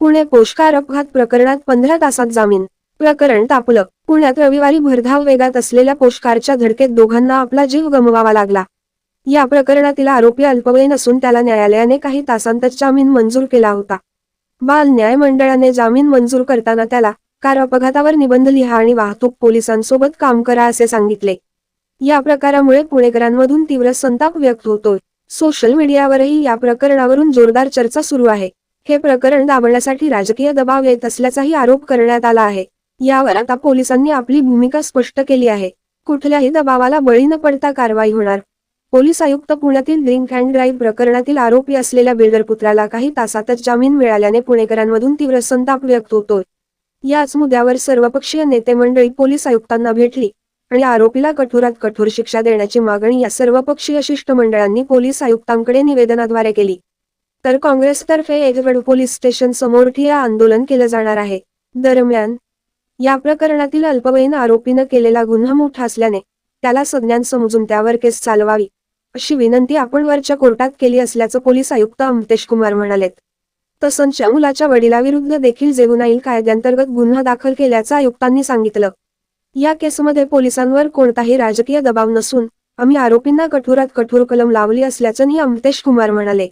पुणे पोषकार अपघात प्रकरणात पंधरा तासात जामीन. प्रकरण तापलं. पुण्यात रविवारी भरधाव वेगात असलेल्या पोष्कारच्या धडकेत दोघांना आपला जीव गमवावा लागला. या प्रकरणातील आरोपी अल्पवयीन असून त्याला न्यायालयाने काही तासांतच जामीन मंजूर केला होता. बाल न्याय मंडळाने जामीन मंजूर करताना त्याला कार अपघातावर निबंध लिहा आणि वाहतूक पोलिसांसोबत काम करा असे सांगितले. या प्रकारामुळे पुणेकरांमधून तीव्र संताप व्यक्त होतोय. सोशल मीडियावरही या प्रकरणावरून जोरदार चर्चा सुरू आहे. हे प्रकरण दाबण्यासाठी राजकीय दबाव येत असल्याचाही आरोप करण्यात आला आहे. यावर आता पोलिसांनी आपली भूमिका स्पष्ट केली आहे. कुठल्याही दबावाला बळी न पडता कारवाई होणार. पोलीस आयुक्त पुण्यातील ड्रिंक अँड ड्राईव्ह प्रकरणातील आरोपी असलेल्या बिल्डर पुत्राला काही तासातच जामीन मिळाल्याने पुणेकरांमधून तीव्र संताप व्यक्त होतोय. याच मुद्द्यावर सर्वपक्षीय नेते मंडळी पोलीस आयुक्तांना भेटली आणि आरोपीला कठोरात कठोर शिक्षा देण्याची मागणी या सर्वपक्षीय शिष्टमंडळांनी पोलीस आयुक्तांकडे निवेदनाद्वारे केली. तर काँग्रेसतर्फे एजवड पोलीस स्टेशन समोर ठिया आंदोलन केलं जाणार आहे. दरम्यान या प्रकरणातील अल्पवयीन आरोपीनं केलेला गुन्हा मोठा असल्याने त्याला संज्ञान समजून त्यावर केस चालवावी अशी विनंती आपण वरच्या कोर्टात केली असल्याचं पोलीस आयुक्त अमतेश कुमार म्हणालेत. तसंच मुलाच्या वडिलाविरुद्ध देखील जेवनाईल कायद्यांतर्गत गुन्हा दाखल केल्याचं आयुक्तांनी सांगितलं. या केसमध्ये पोलिसांवर कोणताही राजकीय दबाव नसून आम्ही आरोपींना कठोरात कठोर कलम लावली असल्याचंही अमतेश कुमार म्हणाले.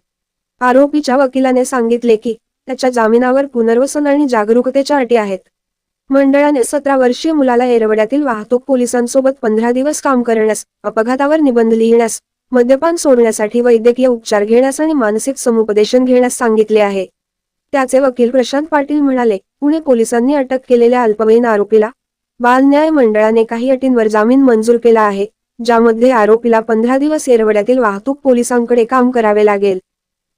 आरोपीच्या वकिलाने सांगितले की त्याच्या जामिनावर पुनर्वसन आणि जागरूकतेच्या अटी आहेत. मंडळाने सतरा वर्षीय मुलाला एरवड्यातील वाहतूक पोलिसांसोबत पंधरा दिवस काम करण्यास अपघातावर निबंध लिहिण्यास मद्यपान सोडण्यासाठी वैद्यकीय उपचार घेण्यास आणि मानसिक समुपदेशन घेण्यास सांगितले आहे. त्याचे वकील प्रशांत पाटील म्हणाले पुणे पोलिसांनी अटक केलेल्या अल्पवयीन आरोपीला बाल न्याय मंडळाने काही अटींवर जामीन मंजूर केला आहे ज्यामध्ये आरोपीला पंधरा दिवस एरवड्यातील वाहतूक पोलिसांकडे काम करावे लागेल.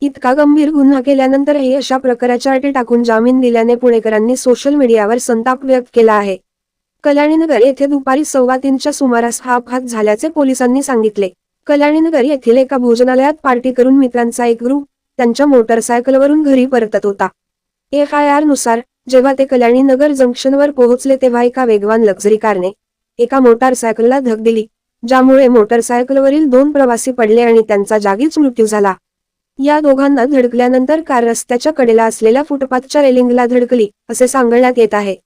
इतका गंभीर गुन्हा केल्यानंतरही अशा प्रकाराच्या अटी टाकून जामीन दिल्याने पुणेकरांनी सोशल मीडियावर संताप व्यक्त केला आहे. कल्याणीनगर येथे दुपारी सव्वा तीनच्या सुमारास हा अपघात झाल्याचे पोलिसांनी सांगितले. कल्याणीनगर येथील एका भोजनालयात पार्टी करून मित्रांचा एक ग्रुप त्यांच्या मोटरसायकलवरून घरी परतत होता. एफ आय आरनुसार जेव्हा ते कल्याणीनगर जंक्शनवर पोहोचले तेव्हा एका वेगवान लक्झरी कारने एका मोटारसायकलला धक दिली ज्यामुळे मोटरसायकलवरील दोन प्रवासी पडले आणि त्यांचा जागीच मृत्यू झाला. या दोघांना धडकल्यानंतर कार रस्त्याच्या कडेला असलेल्या फुटपाथच्या रेलिंगला धडकली असे सांगण्यात येत आहे.